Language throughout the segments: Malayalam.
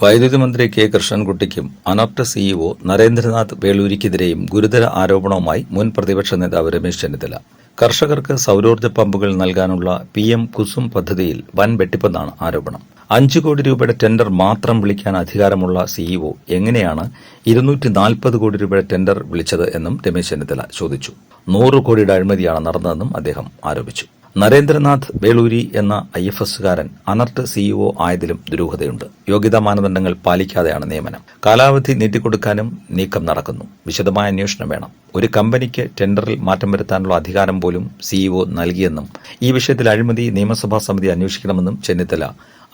വൈദ്യുതി മന്ത്രി കെ കൃഷ്ണൻകുട്ടിക്കും അനോപ്റ്റ സിഇഒ നരേന്ദ്രനാഥ് വേളൂരിക്കെതിരെയും ഗുരുതര ആരോപണവുമായി മുൻ പ്രതിപക്ഷ നേതാവ് രമേശ് ചെന്നിത്തല. കർഷകർക്ക് സൗരോർജ പമ്പുകൾ നൽകാനുള്ള പി എം കുസും പദ്ധതിയിൽ വൻ വെട്ടിപ്പെന്നാണ് ആരോപണം. അഞ്ചു കോടി രൂപയുടെ ടെൻഡർ മാത്രം വിളിക്കാൻ അധികാരമുള്ള സിഇഒ എങ്ങനെയാണ് ഇരുന്നൂറ്റി നാൽപ്പത് കോടി രൂപയുടെ ടെൻഡർ വിളിച്ചത് എന്നും രമേശ് ചെന്നിത്തല ചോദിച്ചു. നൂറ് കോടിയുടെ അഴിമതിയാണ് നടന്നതെന്നും അദ്ദേഹം ആരോപിച്ചു. നരേന്ദ്രനാഥ് വേളൂരി എന്ന ഐ എഫ് എസുകാരൻ അനർട്ട് സിഇഒ ആയതിലും ദുരൂഹതയുണ്ട്. യോഗ്യതാ മാനദണ്ഡങ്ങൾ പാലിക്കാതെയാണ് നിയമനം. കാലാവധി നീട്ടിക്കൊടുക്കാനും നീക്കം നടക്കുന്നു. വിശദമായ അന്വേഷണം വേണം. ഒരു കമ്പനിക്ക് ടെൻഡറിൽ മാറ്റം വരുത്താനുള്ള അധികാരം പോലും സിഇഒ നൽകിയെന്നും ഈ വിഷയത്തിൽ അഴിമതി നിയമസഭാ സമിതി അന്വേഷിക്കണമെന്നും ചെന്നിത്തല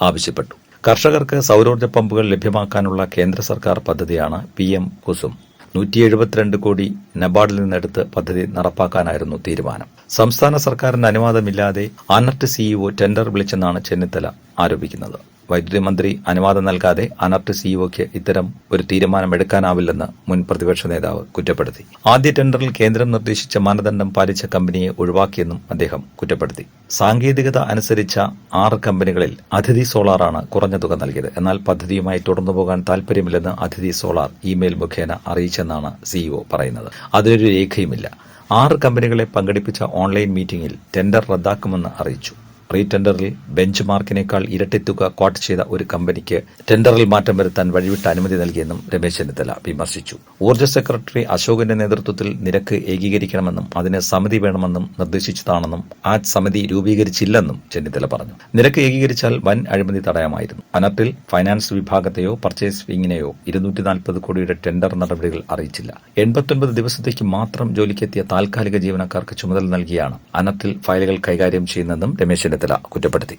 ആവശ്യപ്പെട്ടു. കർഷകർക്ക് സൌരോർജ പമ്പുകൾ ലഭ്യമാക്കാനുള്ള കേന്ദ്ര സർക്കാർ പദ്ധതിയാണ് പി എം കുസും. നൂറ്റി എഴുപത്തിരണ്ട് കോടി നബാർഡിൽ നിന്നെടുത്ത് പദ്ധതി നടപ്പാക്കാനായിരുന്നു തീരുമാനം. സംസ്ഥാന സർക്കാരിന്റെ അനുവാദമില്ലാതെ അനർട്ട് സിഇഒ ടെൻഡർ വിളിച്ചെന്നാണ് ചെന്നിത്തല ആരോപിക്കുന്നത്. വൈദ്യുതി മന്ത്രി അനുവാദം നൽകാതെ അനർട്ട് സിഇഒക്ക് ഇത്തരം ഒരു തീരുമാനമെടുക്കാനാവില്ലെന്ന് മുൻ പ്രതിപക്ഷ നേതാവ് കുറ്റപ്പെടുത്തി. ആദ്യ ടെൻഡറിൽ കേന്ദ്രം നിർദ്ദേശിച്ച മാനദണ്ഡം പാലിച്ച കമ്പനിയെ ഒഴിവാക്കിയെന്നും അദ്ദേഹം കുറ്റപ്പെടുത്തി. സാങ്കേതികത അനുസരിച്ച ആറ് കമ്പനികളിൽ അതിഥി സോളാറാണ് കുറഞ്ഞ തുക നൽകിയത്. എന്നാൽ പദ്ധതിയുമായി തുടർന്നു പോകാൻ താൽപര്യമില്ലെന്ന് അതിഥി സോളാർ ഇമെയിൽ മുഖേന അറിയിച്ചെന്നാണ് സിഇഒ പറയുന്നത്. അതിലൊരു രേഖയുമില്ല. ആറ് കമ്പനികളെ പങ്കെടുപ്പിച്ച ഓൺലൈൻ മീറ്റിംഗിൽ ടെൻഡർ റദ്ദാക്കുമെന്ന് അറിയിച്ചു. പ്രീ ടെൻഡറിൽ ബെഞ്ച് മാർക്കിനേക്കാൾ ഇരട്ടി തുക ക്വാട്ട് ചെയ്ത ഒരു കമ്പനിക്ക് ടെൻഡറിൽ മാറ്റം വരുത്താൻ വഴിവിട്ട അനുമതി നൽകിയെന്നും രമേശ് ചെന്നിത്തല വിമർശിച്ചു. ഊർജ സെക്രട്ടറി അശോകന്റെ നേതൃത്വത്തിൽ നിരക്ക് ഏകീകരിക്കണമെന്നും അതിന് സമിതി വേണമെന്നും നിർദ്ദേശിച്ചതാണെന്നും ആ സമിതി രൂപീകരിച്ചില്ലെന്നും ചെന്നിത്തല പറഞ്ഞു. നിരക്ക് ഏകീകരിച്ചാൽ വൻ അഴിമതി തടയാമായിരുന്നു. അനർട്ടിൽ ഫൈനാൻസ് വിഭാഗത്തെയോ പർച്ചേസ് വിങ്ങിനെയോ ഇരുന്നൂറ്റി നാൽപ്പത് കോടിയുടെ ടെൻഡർ നടപടികൾ അറിയിച്ചില്ല. എൺപത്തൊൻപത് ദിവസത്തേക്ക് മാത്രം ജോലിക്കെത്തിയ താൽക്കാലിക ജീവനക്കാർക്ക് ചുമതല നൽകിയാണ് അനർട്ടിൽ ഫയലുകൾ കൈകാര്യം ചെയ്യുന്നതെന്നും രമേശ് ചെന്നിത്തല കുറ്റപ്പെടുത്തി